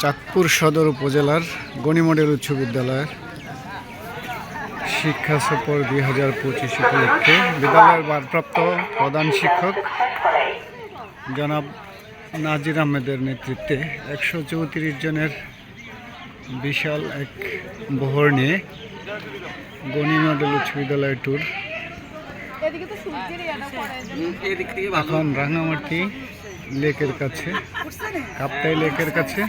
চাঁদপুর সদর উপজেলার গণি মডেল উচ্চ বিদ্যালয়ের শিক্ষা সফর দুই হাজার পঁচিশ উপলক্ষে বিদ্যালয়ের ভারপ্রাপ্ত প্রধান শিক্ষক জনাব নাজির আহমেদের নেতৃত্বে একশো চৌত্রিশ জনের বিশাল এক বহর নিয়ে গণি মডেল উচ্চ বিদ্যালয় ট্যুর এখন রাঙামাটি লেকের কাছে কাপ্তাই লেকের কাছে।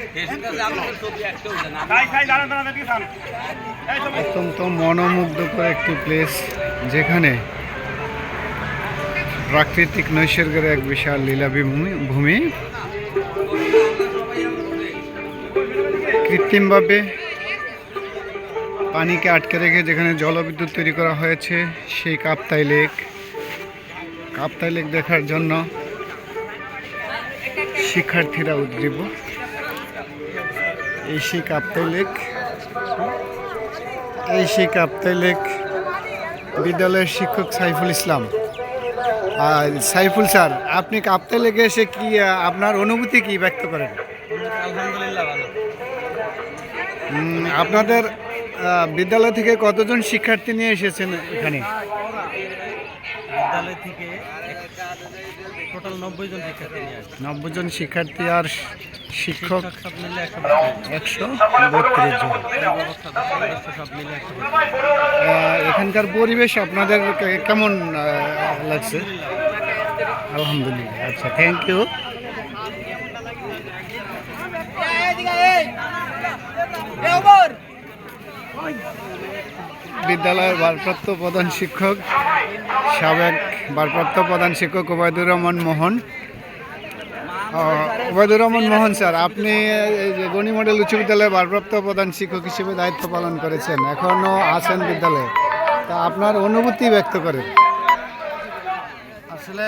অত্যন্ত মনোমুগ্ধকর একটি প্লেস যেখানে প্রাকৃতিক নৈসর্গের এক বিশাল লীলাভূমি ভূমি। কৃত্রিমভাবে পানিকে আটকে রেখে যেখানে জলবিদ্যুৎ তৈরি করা হয়েছে সেই কাপ্তাই লেক। কাপ্তাই লেক দেখার জন্য শিক্ষার্থীরা উদ্গ্রীব এই সেই কাপ্তাই লেক এই সেই কাপ্তাই লেক বিদ্যালয়ের শিক্ষক সাইফুল ইসলাম। আর সাইফুল স্যার আপনি কাপ্তাই লেকে এসে কি আপনার অনুভূতি কি ব্যক্ত করেন? আপনাদের বিদ্যালয় থেকে কতজন শিক্ষার্থী নিয়ে এসেছেন এখানে? বিদ্যালয় থেকে টোটাল নব্বই জন শিক্ষার্থী নিয়ে আসছে। নব্বই জন শিক্ষার্থী আর শিক্ষক সব মিলে একশো বত্রিশ জন। সব মিলে একশো এখানকার পরিবেশ আপনাদের কেমন লাগছে? আলহামদুলিল্লাহ। আচ্ছা থ্যাংক ইউ বিদ্যালয়ের ভারপ্রাপ্ত প্রধান শিক্ষক, সাবেক ভারপ্রাপ্ত প্রধান শিক্ষক ওবায়দুর রহমান মোহন। ওবায়দুর রহমান মোহন স্যার, আপনি গণি মডেল উচ্চ বিদ্যালয়ের ভারপ্রাপ্ত প্রধান শিক্ষক হিসেবে দায়িত্ব পালন করেছেন এখনও আছেন বিদ্যালয়ে। তা আপনার অনুভূতি ব্যক্ত করেন। আসলে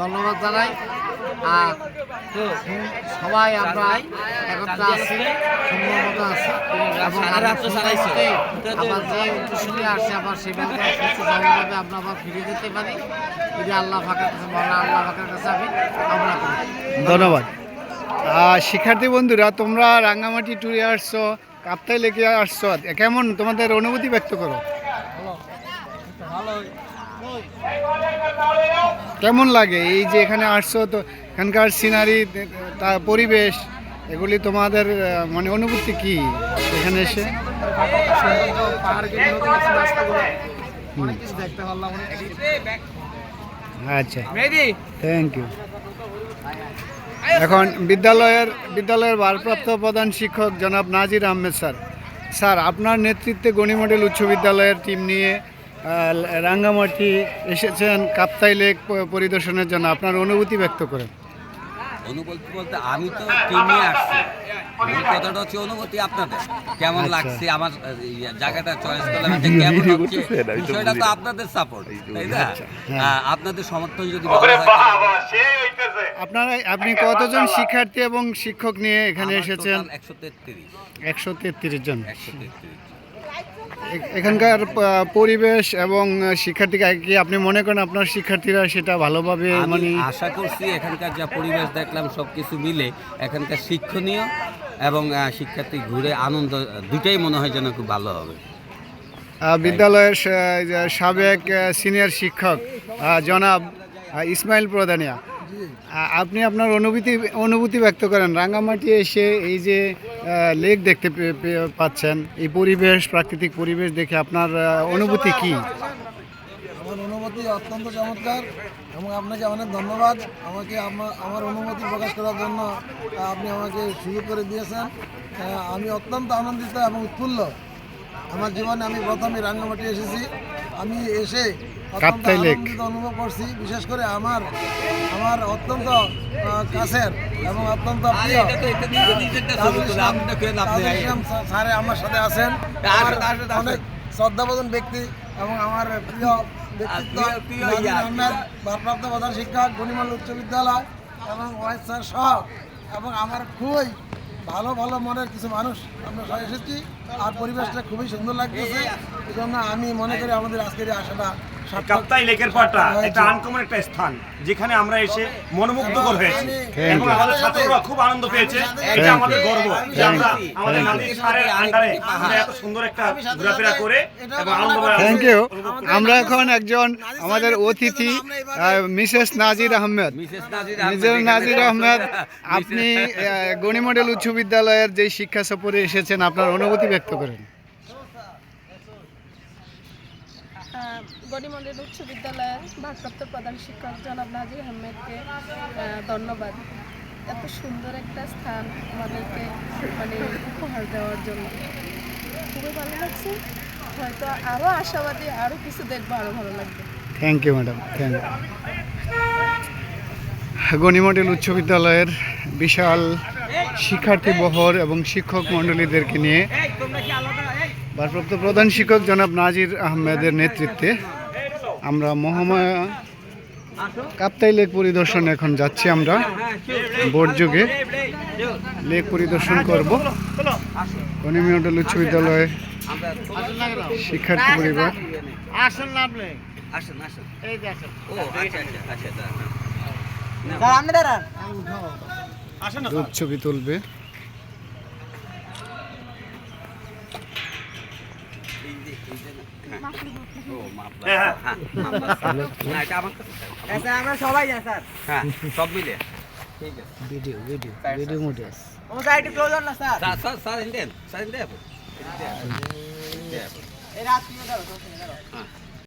ধন্যবাদ জানাই। আর সবাই আমরা একত্রে আছি সুন্দর মতো আছি। এবং আমরা যে উদ্দেশ্য নিয়ে আসছে আবার সেভাবে সুস্থ আমরা আবার ফিরে যেতে পারি। যদি আল্লাহ ফাঁকের কাছে মহান আল্লাহ ফাঁকের কাছে আমি কামনা করি। ধন্যবাদ। শিক্ষার্থী বন্ধুরা তোমরা রাঙ্গামাটি ট্যুরে আসছো কাপ্তাই লেকে আসছো। কেমন তোমাদের অনুভূতি ব্যক্ত করো? কেমন লাগে? এই যে এখানে আসছো তো, এখানকার সিনারি তার পরিবেশ, এগুলি তোমাদের মানে অনুভূতি কি এখানে এসে? আচ্ছা। থ্যাংক ইউ এখন বিদ্যালয়ের বিদ্যালয়ের ভারপ্রাপ্ত প্রধান শিক্ষক জনাব নাজির আহমেদ স্যার। স্যার, আপনার নেতৃত্বে গণি মডেল উচ্চ বিদ্যালয়ের টিম নিয়ে রাঙ্গামাটি এসেছেন কাপ্তাই লেক পরিদর্শনের জন্য। আপনার অনুভূতি ব্যক্ত করেন। অনুভূতি বলতে আমি তো টিমে আসছি। কথাটা হচ্ছে অনুভূতি আপনাদের। কেমন আচ্ছা। লাগছে? আমার জায়গাটা চয়েস করলাম এটা কেমন হচ্ছে বিষয়টা তো আপনাদের সাপোর্ট তাই না? আপনাদের সমর্থন যদি হয় আপনারা আপনি কতজন শিক্ষার্থী এবং শিক্ষক নিয়ে এখানে এসেছেন? একশো তেত্রিশ। একশো তেত্রিশ জন। একশো তেত্রিশ এখানকার পরিবেশ এবং শিক্ষার্থীকে কি আপনি মনে করেন আপনার শিক্ষার্থীরা সেটা ভালোভাবে আমি মানে আশা করছি এখানকার যা পরিবেশ দেখলাম সব কিছু মিলে এখানকার শিক্ষণীয় এবং শিক্ষার্থী ঘুরে আনন্দ দুটাই মনে হয় যেন খুব ভালো হবে। বিদ্যালয়ের সাবেক সিনিয়র শিক্ষক জনাব ইসমাইল প্রধানিয়া। আপনি আপনার অনুভূতি অনুভূতি ব্যক্ত করেন। রাঙ্গামাটি এসে এই যে লেক দেখতে পাচ্ছেন। এই পরিবেশ, প্রাকৃতিক পরিবেশ দেখে আপনার অনুভূতি কি? আমার অনুভূতি অত্যন্ত চমৎকার এবং আপনাকে অনেক ধন্যবাদ। আমাকে আমা- আমার অনুমতি প্রকাশ করার জন্য আপনি আমাকে সুযোগ করে দিয়েছেন। আমি অত্যন্ত আনন্দিত এবং উৎফুল্ল। আমার জীবনে আমি প্রথমে রাঙ্গামাটি এসেছি। আমি এসে কাপ্তাই লেক। অনুভব করছি বিশেষ করে আমার আমার অত্যন্ত কাছের এবং অত্যন্ত প্রিয়। স্যার আমার সাথে আছেন। আমার আসেন, আসেন। অনেক শ্রদ্ধাভাজন ব্যক্তি এবং আমার প্রিয় ব্যক্তিত্ব প্রিয়- প্রিয় নাজির আহমেদ ভারপ্রাপ্ত প্রধান শিক্ষক গণিমল উচ্চ বিদ্যালয় এবং ওয়াইস স্যার সহ এবং আমার খুবই ভালো ভালো মনের কিছু মানুষ আমরা সবাই এসেছি। আর পরিবেশটা খুবই সুন্দর লাগতেছে। এই জন্য আমি মনে করি আমাদের আজকের আশাটা সার্থক কাপ্তাই লেকের পাড়টা হয়েছে। একটা আনকমন একটা স্থান যেখানে আমরা এসে মনোমুগ্ধকর হয়েছি। এবং আমাদের ছাত্ররা খুব আনন্দ পেয়েছে। এটা আমাদের গর্ব যে আমরা আমাদের নাদির স্যারের আন্ডারে আমরা এত সুন্দর একটা ঘোরাফেরা করে এবং আনন্দময় থ্যাংক ইউ আমরা এখন একজন আমাদের অতিথি মিসেস নাজির আহমেদ। মিসেস নাজির আহমেদ আপনি আহ, গণি মডেল উচ্চ বিদ্যালয়ের যে শিক্ষা সফরে এসেছেন আপনার অনুভূতি ব্যক্ত করেন। আহ, গণিমন্ডল উচ্চ বিদ্যালয়ের ভারপ্রাপ্ত প্রধান শিক্ষক জনাব নাজির আহমেদকে ধন্যবাদ। এত সুন্দর একটা স্থান আমাদেরকে মানে উপহার দেওয়ার জন্য। খুবই ভালো লাগছে। হয়তো আরও আশাবাদী আরও কিছু দেখব আরও ভালো লাগবে। Thank you madam thank you Gani উচ্চ বিদ্যালয়ের বিশাল শিক্ষার্থী বহর এবং শিক্ষক মণ্ডলীদেরকে নিয়ে ভারপ্রাপ্ত প্রধান শিক্ষক জনাব নাজির আহমেদের নেতৃত্বে আমরা মহামায়া কাপ্তাই লেক পরিদর্শন এখন যাচ্ছি আমরা। বোট যুগে। লেক পরিদর্শন করব। মডেল উচ্চ বিদ্যালয়ে শিক্ষার্থী পরিবার। আসেন না আপনি আসেন আসেন এই যে আসেন ও আচ্ছা আচ্ছা আচ্ছা দাঁড়ান। গ্রুপ ছবি তুলবে এই যে এই যে না। ও মাপলা হ্যাঁ, হ্যাঁ মাপলা। না এটা আমার কাছে থাকবে। আমরা সবাই যাই স্যার। হ্যাঁ সব মিলে। ঠিক আছে। ভিডিও ভিডিও ভিডিও মোডে ও সাইড একটু ক্লোজ না sir. Sir sir sir Indian sir Indian. এই রাত কিনে দাও হ্যাঁ।